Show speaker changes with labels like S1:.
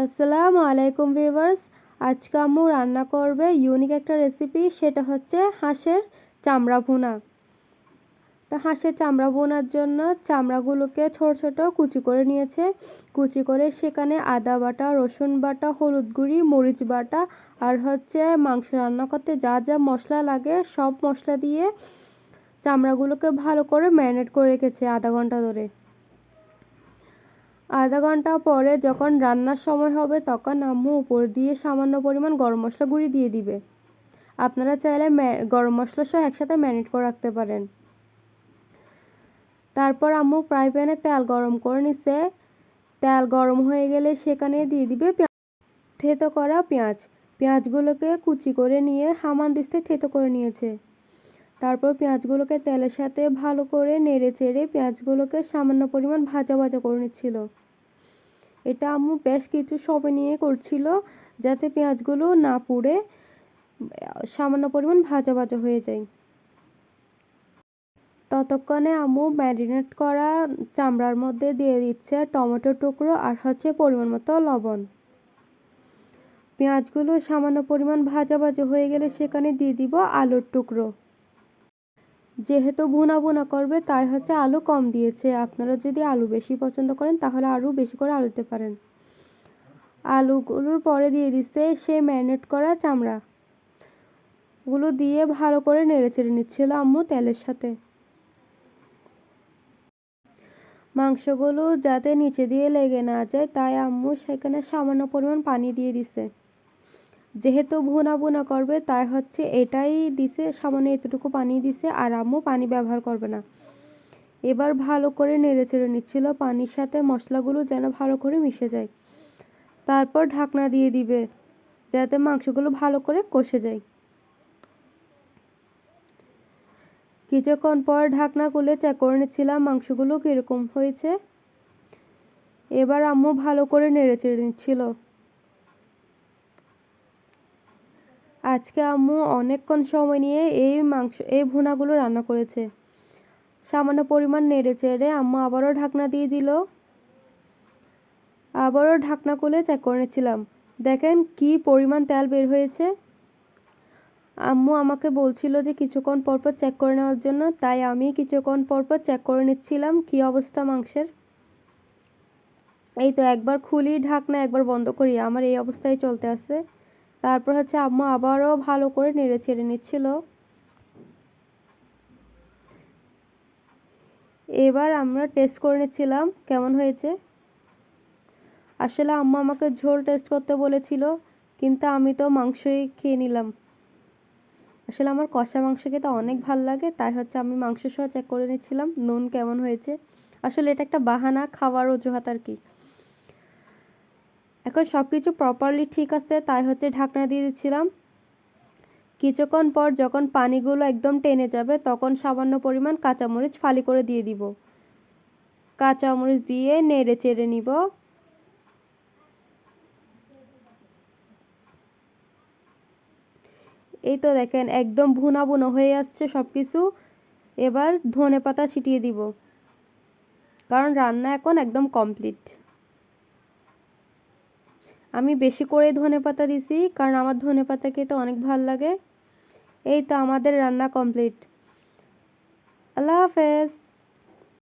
S1: আসসালামু আলাইকুম ভিউয়ার্স। আজকে আম্মু রান্না করবে ইউনিক একটা রেসিপি সেটা হচ্ছে হাঁসের চামড়া ভুনা। তো হাঁসের চামড়া বোনার জন্য চামড়াগুলোকে ছোট ছোট কুচি করে নিয়েছে। কুচি করে সেখানে আদা বাটা, রসুন বাটা, হলুদ গুঁড়ি, মরিচ বাটা আর হচ্ছে মাংস রান্না করতে যা যা মশলা লাগে সব মশলা দিয়ে চামড়াগুলোকে ভালো করে ম্যারিনেট করে রেখেছে আধা ঘণ্টা ধরে। আধা ঘণ্টা পরে যখন রান্নার সময় হবে তখন আম্মু উপর দিয়ে সামান্য পরিমাণ গরম মশলা গুঁড়ি দিয়ে দিবে। আপনারা চাইলে গরম মশলা সহ একসাথে ম্যারিনেট করে রাখতে পারেন। তারপর আম্মু ফ্রাই প্যানে তেল গরম করে নিছে। তেল গরম হয়ে গেলে সেখানে দিয়ে দিবে থেতো করা পেঁয়াজ। পেঁয়াজগুলোকে কুচি করে নিয়ে হামান দিস্তে থেতো করে নিয়েছে। তারপর পেঁয়াজগুলোকে তেলের সাথে ভালো করে নেড়ে চেড়ে পেঁয়াজগুলোকে সামান্য পরিমাণ ভাজা ভাজা করে নিচ্ছিল। এটা আম্মু বেশ কিছু সময় নিয়ে করছিল যাতে পেঁয়াজগুলো না পুড়ে, সামান্য পরিমাণ ভাজা ভাজা হয়ে যায়। ততক্ষণে আম্মু ম্যারিনেট করা চামড়ার মধ্যে দিয়ে দিচ্ছে টমেটো টুকরো আর হচ্ছে পরিমাণ মতো লবণ। পেঁয়াজগুলো সামান্য পরিমাণ ভাজা ভাজা হয়ে গেলে সেখানে দিয়ে দিব আলুর টুকরো। যেহেতু ভুনা ভুনা করবে, তাই হচ্ছে আলু কম দিয়েছে। আপনারা যদি আলু বেশি পছন্দ করেন, তাহলে আরও বেশি করে আলু দিতে পারেন। আলুগুলোর পরে দিয়ে দিচ্ছে সে ম্যারিনেট করা চামড়া। গুলো দিয়ে ভালো করে নেড়ে চেড়ে নিচ্ছিল আম্মু তেলের সাথে। মাংসগুলো যাতে নিচে দিয়ে লেগে না যায়, তাই আম্মু সেখানে সামান্য পরিমাণ পানি দিয়ে দিছে। যেহেতু ভুনা ভুনা করবে, তাই হচ্ছে এটাই দিছে, সামান্য এতটুকু পানি দিছে, আর আম্মু পানি ব্যবহার করবে না। এবার ভালো করে নেড়ে চেড়ে নিচ্ছিল, পানির সাথে মশলাগুলো যেন ভালো করে মিশে যায়। তারপর ঢাকনা দিয়ে দিবে, যাতে মাংসগুলো ভালো করে কষে যায়। কিছুক্ষণ পর ঢাকনা খুলে চেক করে নিচ্ছিলাম মাংসগুলো কীরকম হয়েছে। এবার আম্মু ভালো করে নেড়ে চেড়ে নিচ্ছিল। আজকে আম্মু অনেকক্ষণ সময় নিয়ে এই মাংস, এই ভুনাগুলো রান্না করেছে। সামান্য পরিমাণ নেড়ে চেড়ে আম্মু আবারও ঢাকনা দিয়ে দিল। আবারও ঢাকনা খুলে চেক করে নিচ্ছিলাম। দেখেন কি পরিমাণ তেল বের হয়েছে। আম্মু আমাকে বলছিল যে কিছুক্ষণ পরপর চেক করে নেওয়ার জন্য, তাই আমি কিছুক্ষণ পরপর চেক করে নিচ্ছিলাম কি অবস্থা মাংসের। এই তো একবার খুলি ঢাকনা একবার বন্ধ করি, আমার এই অবস্থায় চলতে আছে। তারপর হচ্ছে আম্মু আবারও ভালো করে নেড়ে ছেড়ে নিচ্ছিল। এবার আমরা টেস্ট করে নিচ্ছিলাম, কেমন হয়েছে? আসলে আম্মা আমাকে ঝোল টেস্ট করতে বলেছিল, কিন্তু আমি তো মাংসই খেয়ে নিলাম। আসলে আমার কষা মাংস খেতে অনেক ভালো লাগে, তাই হচ্ছে আমি মাংস সহ চেক করে নিচ্ছিলাম, নুন কেমন হয়েছে। আসলে এটা একটা বাহানা, খাওয়ার অজুহাত আর কি। এখন সব কিছু প্রপারলি ঠিক আছে, তাই হচ্ছে ঢাকনা দিয়ে দিচ্ছিলাম। কিছুক্ষণ পর যখন পানিগুলো একদম টেনে যাবে, তখন সামান্য পরিমাণ কাঁচামরিচ ফালি করে দিয়ে দিব। কাঁচামরিচ দিয়ে নেড়ে চেড়ে নিব। এই তো দেখেন, একদম ভুনা বুনো হয়ে আসছে সব কিছু এবার ধনে পাতা ছিটিয়ে দিব, কারণ রান্না এখন একদম কমপ্লিট আমি বেশি করে ধনে পাতা দিছি, কারণ আমার ধনে পাতা খেতে অনেক ভালো লাগে। এই তো আমাদের রান্না কমপ্লিট আল্লাহ হাফেজ।